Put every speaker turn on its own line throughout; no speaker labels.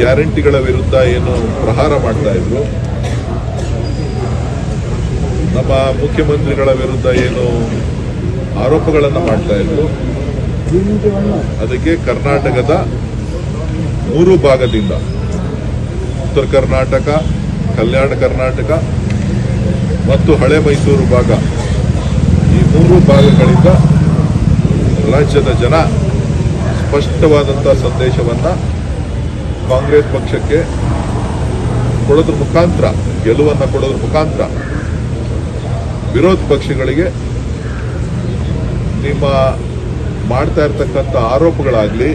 ಗ್ಯಾರಂಟಿಗಳ ವಿರುದ್ಧ ಏನು ಪ್ರಹಾರ ಮಾಡ್ತಾ ಇದ್ರು? ನಮ್ಮ ಮುಖ್ಯಮಂತ್ರಿಗಳ ವಿರುದ್ಧ ಏನು ಆರೋಪಗಳನ್ನು ಮಾಡ್ತಾ ಇದ್ರು? ಅದಕ್ಕೆ ಕರ್ನಾಟಕದ ಮೂರು ಭಾಗದಿಂದ. ಉತ್ತರ ಕರ್ನಾಟಕ, ಕಲ್ಯಾಣ ಕರ್ನಾಟಕ ಮತ್ತು ಹಳೆ ಮೈಸೂರು ಭಾಗ. ಈ ಮೂರು ಭಾಗಗಳಿಂದ ರಾಜ್ಯದ ಜನ ಸ್ಪಷ್ಟವಾದಂಥ ಸಂದೇಶವನ್ನು ಕಾಂಗ್ರೆಸ್ ಪಕ್ಷಕ್ಕೆ ಕೊಡೋದ್ರ ಮುಖಾಂತರ, ಗೆಲುವನ್ನು ಕೊಡೋದ್ರ ಮುಖಾಂತರ ವಿರೋಧ ಪಕ್ಷಗಳಿಗೆ ನಿಮ್ಮ ಮಾಡ್ತಾ ಇರ್ತಕ್ಕಂಥ ಆರೋಪಗಳಾಗಲಿ,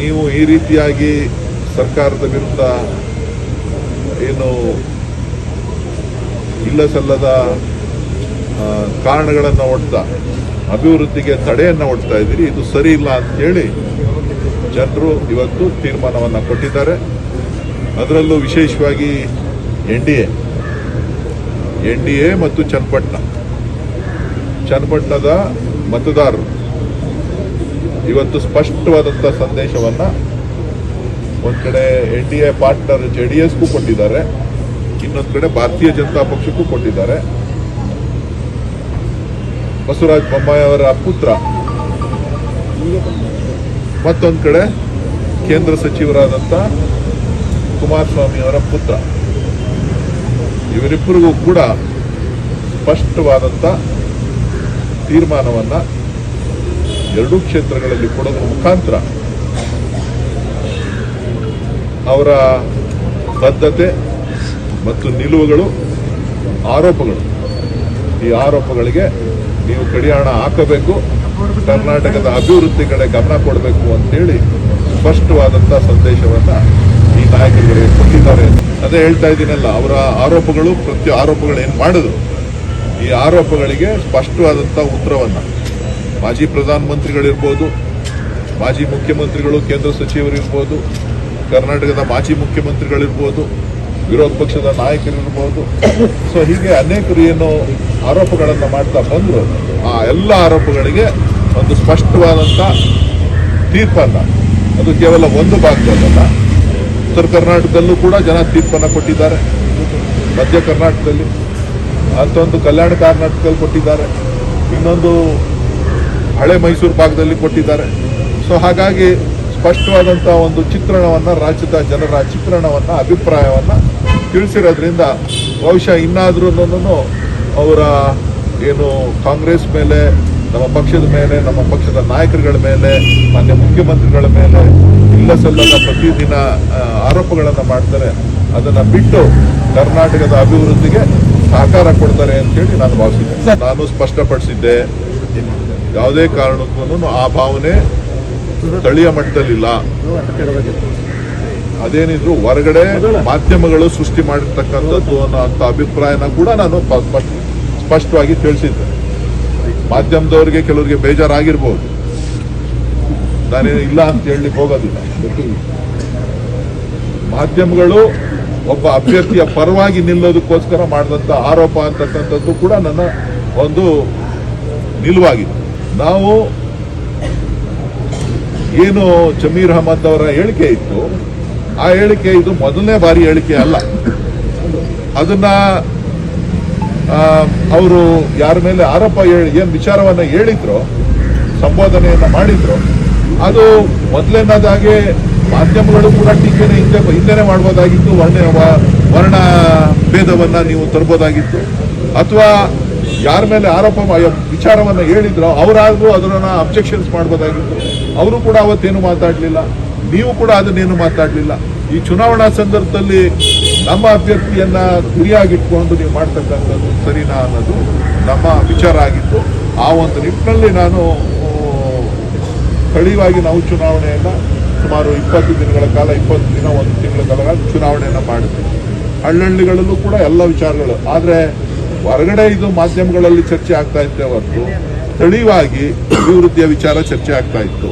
ನೀವು ಈ ರೀತಿಯಾಗಿ ಸರ್ಕಾರದ ವಿರುದ್ಧ ಏನು ಇಲ್ಲ ಸಲ್ಲದ ಕಾರಣಗಳನ್ನು ಒಡ್ತಾ, ಅಭಿವೃದ್ಧಿಗೆ ತಡೆಯನ್ನು ಒಡ್ತಾ ಇದ್ದೀರಿ, ಇದು ಸರಿ ಇಲ್ಲ ಅಂತೇಳಿ ಜನರು ಇವತ್ತು ತೀರ್ಮಾನವನ್ನು ಕೊಟ್ಟಿದ್ದಾರೆ. ಅದರಲ್ಲೂ ವಿಶೇಷವಾಗಿ N D A, N D A ಮತ್ತು ಚನ್ನಪಟ್ಟಣ. ಚನ್ನಪಟ್ಟಣದ ಮತದಾರರು ಇವತ್ತು ಸ್ಪಷ್ಟವಾದಂಥ ಸಂದೇಶವನ್ನು ಒಂದು ಕಡೆ N D A partner J D ಎಸ್ಗೂ ಕೊಟ್ಟಿದ್ದಾರೆ. ಇನ್ನೊಂದು ಕಡೆ ಭಾರತೀಯ ಜನತಾ ಪಕ್ಷಕ್ಕೂ ಕೊಟ್ಟಿದ್ದಾರೆ. ಬಸವರಾಜ ಬೊಮ್ಮಾಯಿ ಅವರ ಪುತ್ರ ಮತ್ತೊಂದು ಕಡೆ ಕೇಂದ್ರ ಸಚಿವರಾದಂಥ ಕುಮಾರಸ್ವಾಮಿ ಅವರ ಪುತ್ರ. ಇವರಿಬ್ಬರಿಗೂ ಕೂಡ ಸ್ಪಷ್ಟವಾದಂಥ ತೀರ್ಮಾನವನ್ನು ಎರಡೂ ಕ್ಷೇತ್ರಗಳಲ್ಲಿ ಕೊಡೋದ್ರ ಮುಖಾಂತರ ಅವರ ಬದ್ಧತೆ ಮತ್ತು ನಿಲುವುಗಳು, ಆರೋಪಗಳು. ಈ ಆರೋಪಗಳಿಗೆ ನೀವು ಕಡಿಯಾಣ ಹಾಕಬೇಕು. ಕರ್ನಾಟಕದ ಅಭಿವೃದ್ಧಿ ಕಡೆ ಗಮನ ಕೊಡಬೇಕು ಅಂತೇಳಿ ಸ್ಪಷ್ಟವಾದಂಥ ಸಂದೇಶವನ್ನು ಈ ನಾಯಕರುಗಳಿಗೆ ಕೊಟ್ಟಿದ್ದಾರೆ. ಅದೇ ಹೇಳ್ತಾ ಇದ್ದೀನಲ್ಲ, ಅವರ ಆರೋಪಗಳು ಪ್ರತಿ ಆರೋಪಗಳು ಏನು ಮಾಡಿದ್ರು ಈ ಆರೋಪಗಳಿಗೆ ಸ್ಪಷ್ಟವಾದಂಥ ಉತ್ತರವನ್ನು ಮಾಜಿ ಪ್ರಧಾನಮಂತ್ರಿಗಳಿರ್ಬೋದು, ಮಾಜಿ ಮುಖ್ಯಮಂತ್ರಿಗಳು, ಕೇಂದ್ರ ಸಚಿವರಿರ್ಬೋದು, ಕರ್ನಾಟಕದ ಮಾಜಿ ಮುಖ್ಯಮಂತ್ರಿಗಳಿರ್ಬೋದು, ವಿರೋಧ ಪಕ್ಷದ ನಾಯಕರಿರ್ಬೋದು. ಸೊ ಹೀಗೆ ಅನೇಕರು ಏನು ಆರೋಪಗಳನ್ನು ಮಾಡ್ತಾ ಬಂದರು. ಆ ಎಲ್ಲ ಆರೋಪಗಳಿಗೆ ಒಂದು ಸ್ಪಷ್ಟವಾದಂಥ ತೀರ್ಪನ್ನು. ಅದು ಕೇವಲ ಒಂದು ಭಾಗದಲ್ಲ ಉತ್ತರ ಕರ್ನಾಟಕದಲ್ಲೂ ಕೂಡ ಜನ ತೀರ್ಪನ್ನು ಕೊಟ್ಟಿದ್ದಾರೆ. ಮಧ್ಯ ಕರ್ನಾಟಕದಲ್ಲಿ ಮತ್ತೊಂದು ಕಲ್ಯಾಣ ಕರ್ನಾಟಕದಲ್ಲಿ ಕೊಟ್ಟಿದ್ದಾರೆ. ಇನ್ನೊಂದು ಹಳೆ ಮೈಸೂರು ಭಾಗದಲ್ಲಿ ಕೊಟ್ಟಿದ್ದಾರೆ. ಸೊ ಹಾಗಾಗಿ ಸ್ಪಷ್ಟವಾದಂಥ ಒಂದು ಚಿತ್ರಣವನ್ನು, ರಾಜ್ಯದ ಜನರ ಚಿತ್ರಣವನ್ನು, ಅಭಿಪ್ರಾಯವನ್ನು ತಿಳಿಸಿರೋದ್ರಿಂದ ಬಹುಶಃ ಇನ್ನಾದ್ರೂ ಅವರ ಏನು ಕಾಂಗ್ರೆಸ್ ಮೇಲೆ ನಮ್ಮ ಪಕ್ಷದ ಮೇಲೆ ನಮ್ಮ ಪಕ್ಷದ ನಾಯಕರುಗಳ ಮೇಲೆ ಮಾನ್ಯ ಮುಖ್ಯಮಂತ್ರಿಗಳ ಮೇಲೆ ಇಲ್ಲ ಸಲ್ಲದ ಪ್ರತಿದಿನ ಆರೋಪಗಳನ್ನು ಮಾಡ್ತಾರೆ. ಅದನ್ನು ಬಿಟ್ಟು ಕರ್ನಾಟಕದ ಅಭಿವೃದ್ಧಿಗೆ ಸಹಕಾರ ಕೊಡ್ತಾರೆ ಅಂತೇಳಿ ನಾನು ಭಾವಿಸಿದ್ದೆ. ನಾನು ಸ್ಪಷ್ಟಪಡಿಸಿದ್ದೆ. ಯಾವುದೇ ಕಾರಣಕ್ಕೂ ಆ ಭಾವನೆ ಸ್ಥಳೀಯ ಮಟ್ಟದಲ್ಲಿಲ್ಲ. ಅದೇನಿದ್ರು ಹೊರಗಡೆ ಮಾಧ್ಯಮಗಳು ಸೃಷ್ಟಿ ಮಾಡಿರ್ತಕ್ಕಂಥದ್ದು ಅನ್ನೋ ಅಂತ ಅಭಿಪ್ರಾಯನ ಕೂಡ ನಾನು ಸ್ಪಷ್ಟವಾಗಿ ತಿಳಿಸಿದ್ದೆ. ಮಾಧ್ಯಮದವರಿಗೆ ಕೆಲವರಿಗೆ ಬೇಜಾರಾಗಿರ್ಬೋದು. ನಾನೇನು ಇಲ್ಲ ಅಂತ ಹೇಳಲಿಕ್ಕೆ ಹೋಗೋದಿಲ್ಲ. ಮಾಧ್ಯಮಗಳು ಒಬ್ಬ ಅಭ್ಯರ್ಥಿಯ ಪರವಾಗಿ ನಿಲ್ಲೋದಕ್ಕೋಸ್ಕರ ಮಾಡಿದಂಥ ಆರೋಪ ಅಂತಕ್ಕಂಥದ್ದು ಕೂಡ ನನ್ನ ಒಂದು ನಿಲುವಾಗಿದೆ. ನಾವು ಏನು ಜಮೀರ್ ಅಹಮದ್ ಅವರ ಹೇಳಿಕೆ ಇತ್ತು, ಆ ಹೇಳಿಕೆ ಇದು ಮೊದಲನೇ ಬಾರಿ ಹೇಳಿಕೆ ಅಲ್ಲ. ಅದನ್ನ ಅವರು ಯಾರ ಮೇಲೆ ಆರೋಪ ಹೇಳಿ, ಏನು ವಿಚಾರವನ್ನು ಹೇಳಿದ್ರು, ಸಂಬೋಧನೆಯನ್ನು ಮಾಡಿದ್ರು, ಅದು ಮೊದಲನೇದಾಗೆ ಮಾಧ್ಯಮಗಳು ಕೂಡ ಟೀಕೆನೆ ಹಿಂದೆ ಹಿಂದೆನೆ ಮಾಡ್ಬೋದಾಗಿತ್ತು. ವರ್ಣ ವರ್ಣ ಭೇದವನ್ನು ನೀವು ತರ್ಬೋದಾಗಿತ್ತು. ಅಥವಾ ಯಾರ ಮೇಲೆ ಆರೋಪ ವಿಚಾರವನ್ನ ಹೇಳಿದ್ರೋ, ಅವರಾದರೂ ಅದನ್ನ ಅಬ್ಜೆಕ್ಷನ್ಸ್ ಮಾಡ್ಬೋದಾಗಿತ್ತು. ಅವರು ಕೂಡ ಅವತ್ತೇನು ಮಾತಾಡಲಿಲ್ಲ. ನೀವು ಕೂಡ ಅದನ್ನೇನು ಮಾತಾಡಲಿಲ್ಲ. ಈ ಚುನಾವಣಾ ಸಂದರ್ಭದಲ್ಲಿ ನಮ್ಮ ಅಭ್ಯರ್ಥಿಯನ್ನ ಗುರಿಯಾಗಿಟ್ಕೊಂಡು ನೀವು ಮಾಡ್ತಕ್ಕಂಥದ್ದು ಸರಿನಾ ಅನ್ನೋದು ನಮ್ಮ ವಿಚಾರ ಆಗಿತ್ತು. ಆ ಒಂದು ನಿಟ್ಟಿನಲ್ಲಿ ನಾನು ಸ್ಥಳೀಯವಾಗಿ ನಾವು ಚುನಾವಣೆಯನ್ನ ಸುಮಾರು ಇಪ್ಪತ್ತು ದಿನಗಳ ಕಾಲ, ಇಪ್ಪತ್ತು ದಿನ, ಒಂದು ತಿಂಗಳ ಕಾಲ ಚುನಾವಣೆಯನ್ನ ಮಾಡಿದ್ವಿ. ಹಳ್ಳಹಳ್ಳಿಗಳಲ್ಲೂ ಕೂಡ ಎಲ್ಲ ವಿಚಾರಗಳು. ಆದರೆ ಹೊರಗಡೆ ಇದು ಮಾಧ್ಯಮಗಳಲ್ಲಿ ಚರ್ಚೆ ಆಗ್ತಾ ಇತ್ತೆ ಹೊರತು ಸ್ಥಳೀಯವಾಗಿ ಅಭಿವೃದ್ಧಿಯ ವಿಚಾರ ಚರ್ಚೆ ಆಗ್ತಾ ಇತ್ತು.